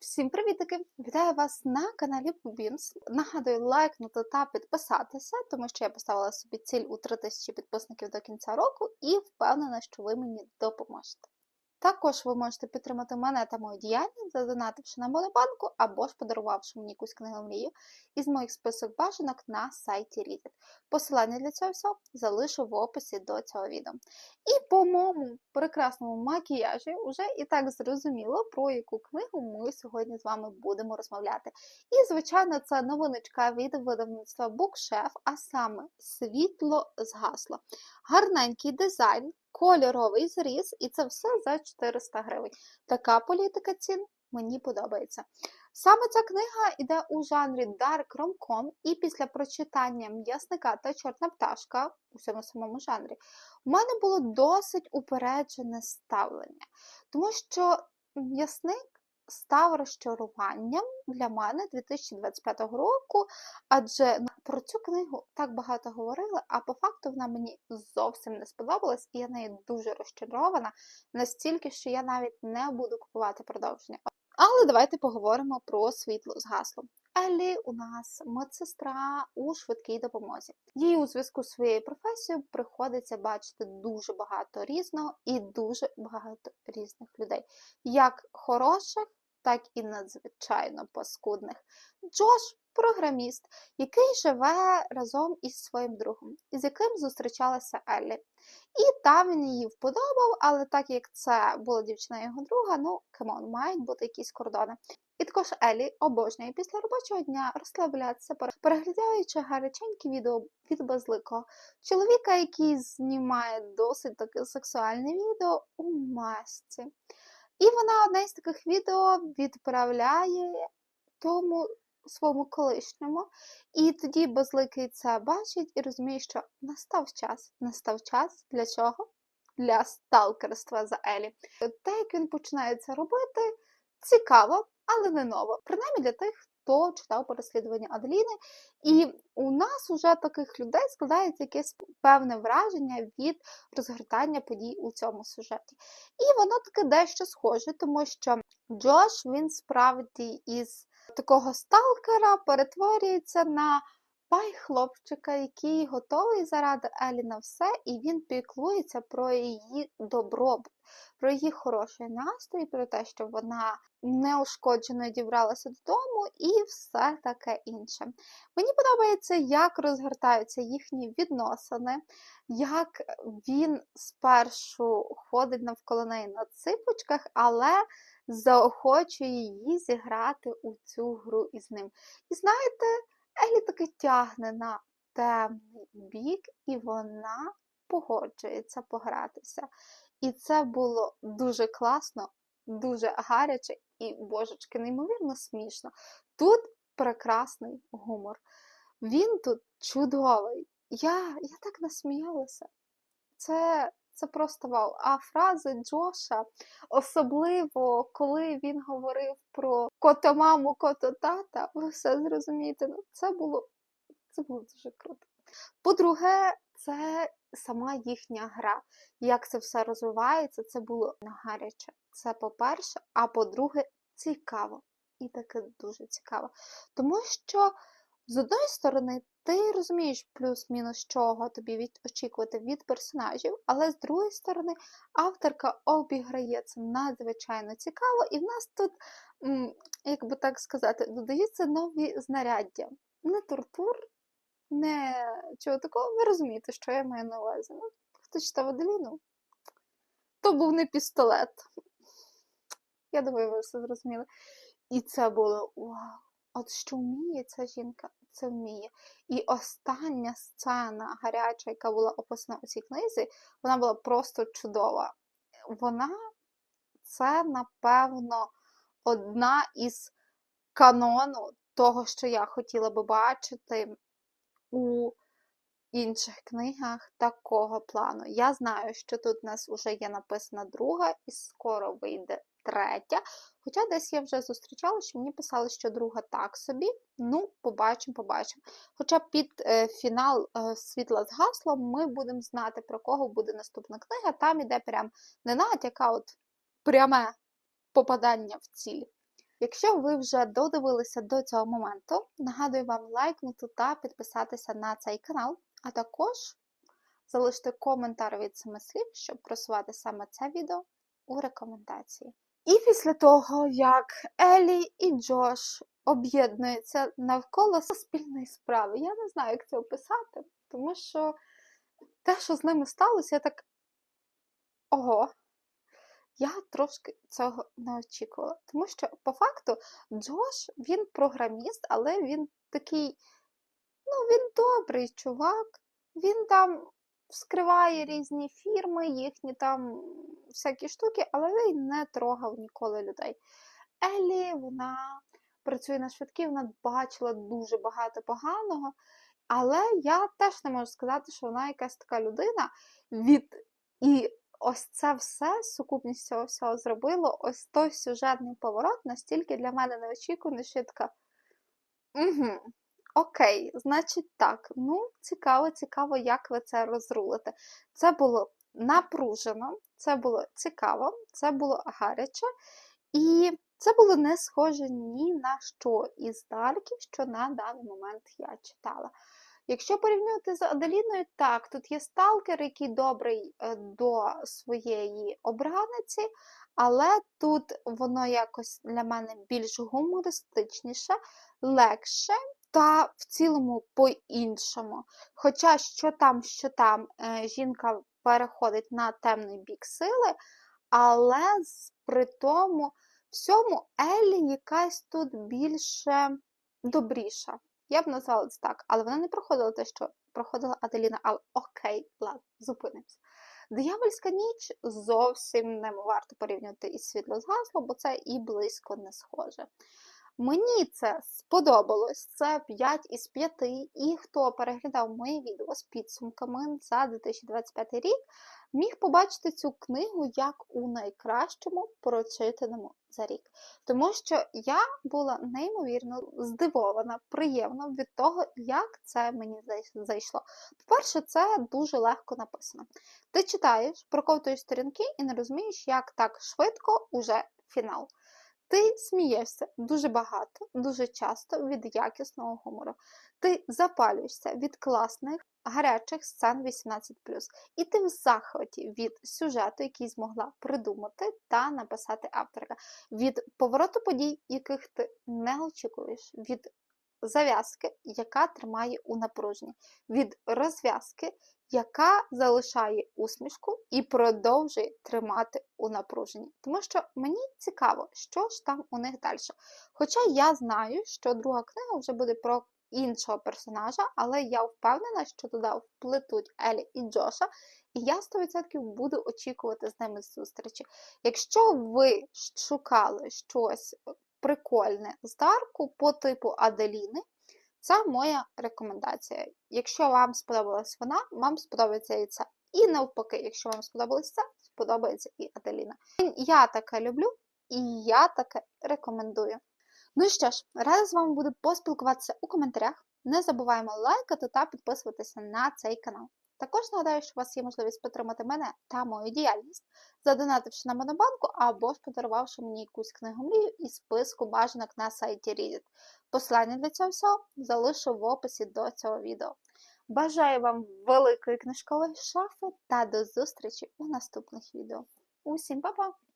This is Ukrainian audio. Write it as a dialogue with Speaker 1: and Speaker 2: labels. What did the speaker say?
Speaker 1: Всім привітики! Вітаю вас на каналі Бубімс. Нагадую, лайкнути та підписатися, тому що я поставила собі ціль у 3000 підписників до кінця року і впевнена, що ви мені допоможете. Також ви можете підтримати мене та мою діяльність, задонативши на монобанку або ж подарувавши мені якусь книгу мрію із моїх список бажанок на сайті Reddit. Посилання для цього всього залишу в описі до цього відео. І по моєму прекрасному макіяжі вже і так зрозуміло, про яку книгу ми сьогодні з вами будемо розмовляти. І, звичайно, це новиночка від видавництва Bookshelf, а саме світло згасло. Гарненький дизайн, кольоровий зріз, і це все за 400 гривень. Така політика цін мені подобається. Саме ця книга йде у жанрі Dark Rom-Com, і після прочитання м'ясника та чорна пташка у цьому самому жанрі, у мене було досить упереджене ставлення, тому що м'ясник став розчаруванням для мене 2025 року, адже про цю книгу так багато говорили, а по факту вона мені зовсім не сподобалась, і я нею дуже розчарована, настільки, що я навіть не буду купувати продовження. Але давайте поговоримо про світло з гаслом. Еллі у нас медсестра у швидкій допомозі. Їй у зв'язку з своєю професією приходиться бачити дуже багато різного і дуже багато різних людей, як хороших, так і надзвичайно паскудних. Джош програміст, який живе разом із своїм другом, із яким зустрічалася Еллі. І там він її вподобав, але так як це була дівчина його друга, ну камон, мають бути якісь кордони. І також Елі обожнює після робочого дня розслаблятися, переглядаючи гаряченькі відео від безликого чоловіка, який знімає досить таке сексуальне відео у масці. І вона одне з таких відео відправляє тому своєму колишньому. І тоді безликий це бачить і розуміє, що настав час. Настав час для чого? Для сталкерства за Елі. Те, як він починає це робити, цікаво, але не нова. Принаймні для тих, хто читав переслідування Аделіни. І у нас уже таких людей складається якесь певне враження від розгортання подій у цьому сюжеті. І воно таке дещо схоже, тому що Джош він справді із такого сталкера перетворюється на пай хлопчика, який готовий заради Елі на все, і він піклується про її добробут, про її хороший настрій, про те, що вона неушкоджено дібралася додому, і все таке інше. Мені подобається, як розгортаються їхні відносини, як він спершу ходить навколо неї на ципочках, але заохочує її зіграти у цю гру із ним. І знаєте, Елі таки тягне на темний бік, і вона погоджується погратися. І це було дуже класно, дуже гаряче і, божечки, неймовірно смішно. Тут прекрасний гумор. Він тут чудовий. Я я так насміялася. Це це просто вау. А фрази Джоша, особливо коли він говорив про кото-маму, кото-тата, ви все зрозумієте, ну це було це було дуже круто. По-друге, це сама їхня гра. Як це все розвивається, це було гаряче. Це по-перше, а по-друге, цікаво. І таке дуже цікаво. Тому що, з одної сторони, ти розумієш плюс-мінус, чого тобі від, очікувати від персонажів, але з другої сторони, авторка обіграє це надзвичайно цікаво, і в нас тут, як би так сказати, додаються нові знаряддя. Не тортур, не чого такого, ви розумієте, що я маю на увазі. Ну, Хто читав Аделіну? То був не пістолет. Я думаю, ви все зрозуміли. І це було вау! От що вміє ця жінка, це вміє. І остання сцена гаряча, яка була описана у цій книзі, вона була просто чудова. Вона це, напевно, одна із канону того, що я хотіла би бачити у інших книгах такого плану. Я знаю, що тут у нас вже є написана друга, і скоро вийде третя. Хоча десь я вже зустрічала, що мені писали, що друга так собі. Ну, побачимо, побачимо. Хоча під е, фінал е, світла з гаслом ми будемо знати, про кого буде наступна книга. Там іде прям не натяк, а от пряме попадання в ціль. Якщо ви вже додивилися до цього моменту, нагадую вам лайкнути та підписатися на цей канал, а також залишити коментар від семи слів, щоб просувати саме це відео у рекомендації. І після того, як Елі і Джош об'єднуються навколо спільної справи, я не знаю, як це описати, тому що те, що з ними сталося, я так. Ого. Я трошки цього не очікувала. Тому що, по факту, Джош, він програміст, але він такий, ну, він добрий чувак. Він там вскриває різні фірми, їхні там всякі штуки, але він не трогав ніколи людей. Елі, вона працює на швидкій, вона бачила дуже багато поганого. Але я теж не можу сказати, що вона якась така людина від і ось це все, сукупність цього всього зробило, ось той сюжетний поворот настільки для мене неочікуваний, що я така. Угу, окей, значить так. Ну, цікаво, цікаво, як ви це розрулите. Це було напружено, це було цікаво, це було гаряче, і це було не схоже ні на що із дарків, що на даний момент я читала. Якщо порівнювати з Аделіною, так, тут є сталкер, який добрий е, до своєї обраниці, але тут воно якось для мене більш гумористичніше, легше та в цілому по-іншому. Хоча що там, що там, е, жінка переходить на темний бік сили, але при тому всьому Еллі якась тут більше добріша. Я б назвала це так, але вона не проходила те, що проходила Аделіна, але окей, ладно, зупинимося. Диявольська ніч зовсім не варто порівнювати із світло згасло, бо це і близько не схоже. Мені це сподобалось, це 5 із 5, і хто переглядав моє відео з підсумками за 2025 рік, міг побачити цю книгу як у найкращому прочитаному за рік. Тому що я була неймовірно здивована, приємно від того, як це мені зайшло. По-перше, це дуже легко написано. Ти читаєш, проковтуєш сторінки і не розумієш, як так швидко уже фінал. Ти смієшся дуже багато, дуже часто від якісного гумору. Ти запалюєшся від класних гарячих сцен 18. І ти в захваті від сюжету, який змогла придумати та написати авторка, від повороту подій, яких ти не очікуєш, від зав'язки, яка тримає у напруженні, від розв'язки, яка залишає усмішку і продовжує тримати у напруженні. Тому що мені цікаво, що ж там у них далі. Хоча я знаю, що друга книга вже буде про іншого персонажа, але я впевнена, що туди вплетуть Елі і Джоша, і я 100% буду очікувати з ними зустрічі. Якщо ви шукали щось прикольне з Дарку по типу Аделіни, це моя рекомендація. Якщо вам сподобалась вона, вам сподобається і це. І навпаки, якщо вам сподобалось це, сподобається і Аделіна. Я таке люблю і я таке рекомендую. Ну що ж, рада з вами буду поспілкуватися у коментарях. Не забуваємо лайкати та підписуватися на цей канал. Також нагадаю, що у вас є можливість підтримати мене та мою діяльність, задонативши на монобанку або ж подарувавши мені якусь книгу мрію із списку бажанок на сайті Reddit. Посилання для цього всього залишу в описі до цього відео. Бажаю вам великої книжкової шафи та до зустрічі у наступних відео. Усім па-па!